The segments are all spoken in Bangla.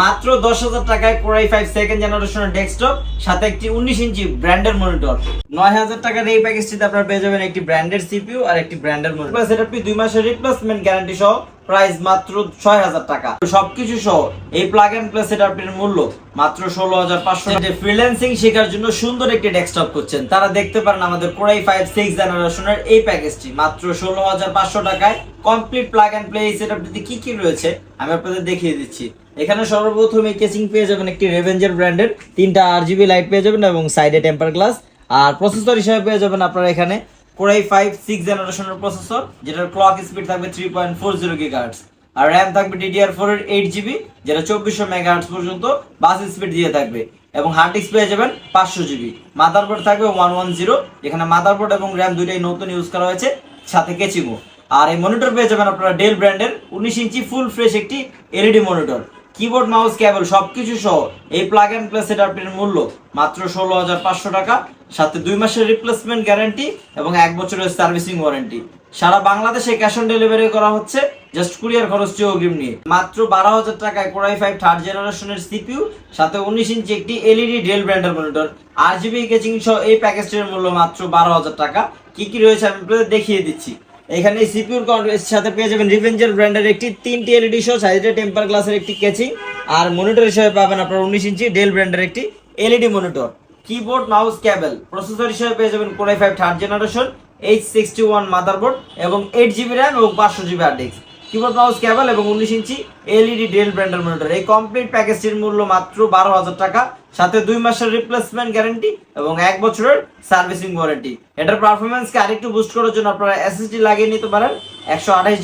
মাত্র দশ হাজার টাকায় কোরাই ফাইভ সেকেন্ড জেনারেশনের ডেস্কটপ সাথে একটি উনিশ ইঞ্চি ব্র্যান্ডের মনিটর নয় হাজার টাকার এই প্যাকেজটিতে আপনারা পেয়ে যাবেন একটি ব্র্যান্ডের সিপিইউ আর একটি ব্র্যান্ডের মনিটর সেটআপটি দুই মাসের রিপ্লেসমেন্ট গ্যারান্টি সহ প্রাইস মাত্র ছয় হাজার টাকা। সবকিছু সহ এই প্লাগ এন্ড প্লে সেটআপটির মূল্য মাত্র ষোলো হাজার পাঁচশো ফ্রিল্যান্সিং শেখার জন্য সুন্দর একটি ডেস্কটপ করছেন তারা দেখতে পারেন আমাদের কোরাই ফাইভ সিক্স জেনারেশনের এই প্যাকেজটি মাত্র ষোলো হাজার পাঁচশো টাকায় কমপ্লিট প্লাগ এন্ড প্লে এই সেট সেটআপটিতে কি কি রয়েছে, আমি আপনাদের দেখিয়ে দিচ্ছি। এখানে সর্বপ্রথম কেসিং পেয়ে যাবেন একটি রেভেঞ্জার ব্র্যান্ডের তিনটা আর জিবি লাইট পেয়ে যাবেন এবং সাইডে টেম্পার গ্লাস আর প্রসেসর হিসেবে পেয়ে যাবেন আপনারা এখানে কোরাই ফাইভ সিক্স জেনারেশনের প্রসেসর যেটার ক্লক স্পিড থাকবে three point four zero gigahertz আর র্যাম থাকবে ডিডিআর ফোর এর এইট জিবি যেটা চব্বিশশো মেগাহার্টস পর্যন্ত বাস স্পিড দিয়ে থাকবে। এবং হার্ড ডিস্ক পেয়ে যাবেন পাঁচশো জিবি মাদারবোর্ড থাকবে ওয়ান ওয়ান জিরো যেখানে মাদারবোর্ড এবং র্যাম দুইটাই নতুন ইউজ করা হয়েছে, সাথে কেচিমো আর এই মনিটর পেয়ে যাবেন আপনারা ডেল ব্র্যান্ডের উনিশ ইঞ্চি ফুল ফ্রেশ একটি LED monitor keyboard mouse cable সবকিছু সহ এই প্লাগ এন্ড প্লে সেটআপটির মূল্য মাত্র ষোলো হাজার পাঁচশো টাকা। সাথে দুই মাসের রিপ্লেসমেন্ট গ্যারান্টি এবং এক বছরের সার্ভিসিং ওয়ারেন্টি সারা বাংলাদেশে ক্যাশ অন ডেলিভারি করা হচ্ছে জাস্ট কুরিয়ার খরচটি অগ্রিম নিয়ে। মাত্র বারো হাজার টাকায় কোরাই ফাইভ থার্ড জেনারেশনের সিপিইউ সাথে উনিশ ইঞ্চি একটি এলইডি ডেল ব্র্যান্ডের মনিটর আর জিবি সহ এই প্যাকেজটির মূল্য মাত্র বারো হাজার টাকা। কি কি রয়েছে আমি দেখিয়ে দিচ্ছি। এখানে সিপিউর সাথে পেয়ে যাবেন রিভেঞ্জার ব্র্যান্ডের একটি তিনটি এলইডি শো সাইডে টেম্পার গ্লাসের একটি কেচিং আর মনিটর হিসেবে পাবেন আপনার উনিশ ইঞ্চি ডেল ব্র্যান্ডের একটি LED monitor keyboard mouse cable processor হিসেবে পেয়ে যাবেন Core i five third generation H sixty one motherboard এবং এইট জিবি র্যাম এবং পাঁচশো GB hard disk keyboard mouse cable এবং উনিশ ইঞ্চি এলইডি ডেল ব্র্যান্ডের মনিটর এই কমপ্লিট প্যাকেজটির মূল্য মাত্র বারো হাজার টাকা, সাথে দুই মাসের রিপ্লেসমেন্ট গ্যারান্টি এবং এক বছরের সার্ভিসিং ওয়ারেন্টি এটার পারফরমেন্সকে আরেকটু বুস্ট করার জন্য আপনারা এসএসডি লাগিয়ে নিতে পারেন। একশো মূল্য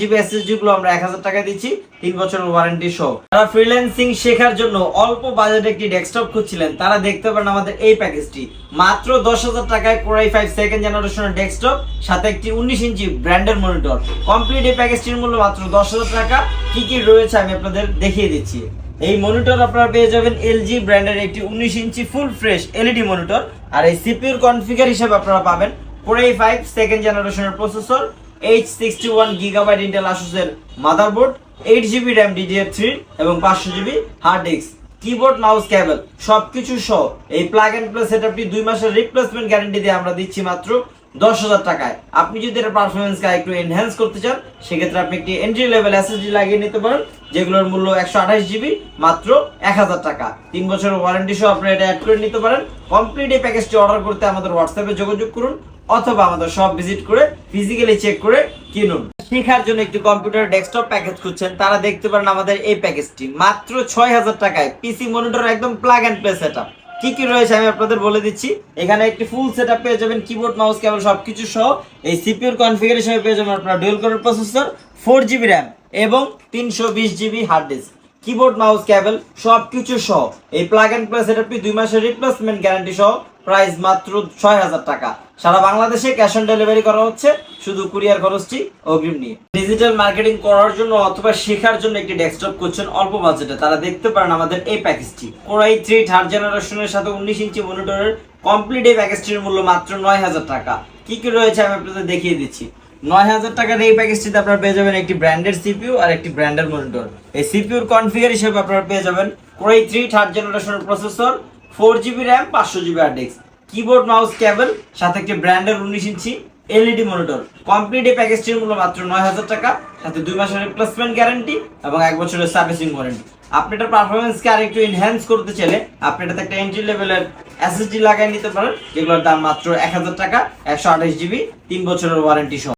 মাত্র দশ হাজার টাকা। কি কি রয়েছে আমি আপনাদের দেখিয়ে দিচ্ছি। এই মনিটর আপনারা পেয়ে যাবেন এলজি ব্র্যান্ডের একটি উনিশ inch full fresh LED monitor আর এই সিপিউর কনফিগার হিসেবে আপনারা পাবেন কোরাই ফাইভ সেকেন্ড জেনারেশনের processor H sixty one gigabyte Intel আসুসের motherboard eight GB RAM DDR three এবং পাঁচশো GB hard disk keyboard mouse cable সবকিছু সহ এই প্লাগ এন্ড প্লে সেটআপটি দুই মাসের রিপ্লেসমেন্ট গ্যারান্টি দিয়ে আমরা দিচ্ছি মাত্র দশ হাজার টাকায়। আপনি যদি এটা পারফরমেন্সকে একটু এনহ্যান্স করতে চান, সেক্ষেত্রে আপনি একটি এন্ট্রি লেভেল এসএসডি লাগিয়ে নিতে পারেন, যেগুলোর মূল্য একশো আঠাশ জিবি মাত্র এক হাজার টাকা। তিন বছরের ওয়ারেন্টি সহ আপনি এটা অ্যাড করে নিতে পারেন। কমপ্লিট এই প্যাকেজটি অর্ডার করতে আমাদের হোয়াটসঅ্যাপে যোগাযোগ করুন। অথবা আমাদের সব ভিজিট করে ফিজিক্যালি চেক করে কিনুন। শেখার জন্য একটি কম্পিউটার ডেস্কটপ প্যাকেজ খুঁজছেন, তারা দেখতে পারেন আমাদের এই প্যাকেজটি মাত্র ছয় হাজার টাকায় পিসি মনিটর একদম প্লাগ অ্যান্ড প্লে সেটআপ কি কি রয়েছে আমি আপনাদের বলে দিচ্ছি। এখানে একটি ফুল সেটআপ পেয়ে যাবেন কিবোর্ড মাউস কেবল সবকিছু সহ। এই সিপিউর কনফিগারেশন পেয়ে যাবেন আপনার ডুয়েল কোরের প্রসেসর ফোর জিবি র্যাম এবং তিনশো বিশ GB hard disk keyboard mouse cable সবকিছু সহ। এই প্লাগ এন্ড প্লে সেটআপটি দুই মাসের রিপ্লেসমেন্ট গ্যারান্টি সহ। প্রাইস মাত্র ছয় হাজার টাকা। সারা বাংলাদেশে ক্যাশ অন ডেলিভারি করা হচ্ছে, শুধু কুরিয়ার খরচটি অগ্রিম নিয়ে। ডিজিটাল মার্কেটিং করার জন্য অথবা শেখার জন্য একটি ডেস্কটপ করছেন অল্প বাজেটে তারা দেখতে পারেন আমাদের এই প্যাকেজটি কোরাই থ্রি থার্ড জেনারেশনের সাথে উনিশ ইঞ্চি মনিটরের কমপ্লিট এই প্যাকেজটির মূল্য মাত্র নয় হাজার টাকা। কি কি রয়েছে আমি আপনাদের দেখিয়ে দিচ্ছি। নয় হাজার টাকার এই প্যাকেজটিতে আপনারা পেয়ে যাবেন একটি ব্র্যান্ডের সিপিইউ আর একটি ব্র্যান্ডের মনিটর এই সিপিইউর কনফিগার হিসেবে আপনারা পেয়ে যাবেন কোরাই থ্রি থার্ড জেনারেশনের প্রসেসর ফোর জিবি র্যাম পাঁচশো GB hard disk keyboard mouse cable সাথে একটি ব্র্যান্ডের উনিশ ইঞ্চি এলইডি মনিটর কমপ্লিট এই প্যাকেজটির মূল্য মাত্র নয় হাজার টাকা, সাথে দুই মাসের রিপ্লেসমেন্ট গ্যারান্টি এবং এক বছরের সার্ভিসিং ওয়ারেন্টি আপনি এটার পারফরমেন্সকে আর একটু এনহ্যান্স করতে চাইলে আপনি এটাতে একটা এন্ট্রি লেভেলের এসএসডি লাগাই নিতে পারেন, যেগুলোর দাম মাত্র এক হাজার টাকা, একশো আঠাশ জিবি তিন বছরের ওয়ারেন্টি সহ।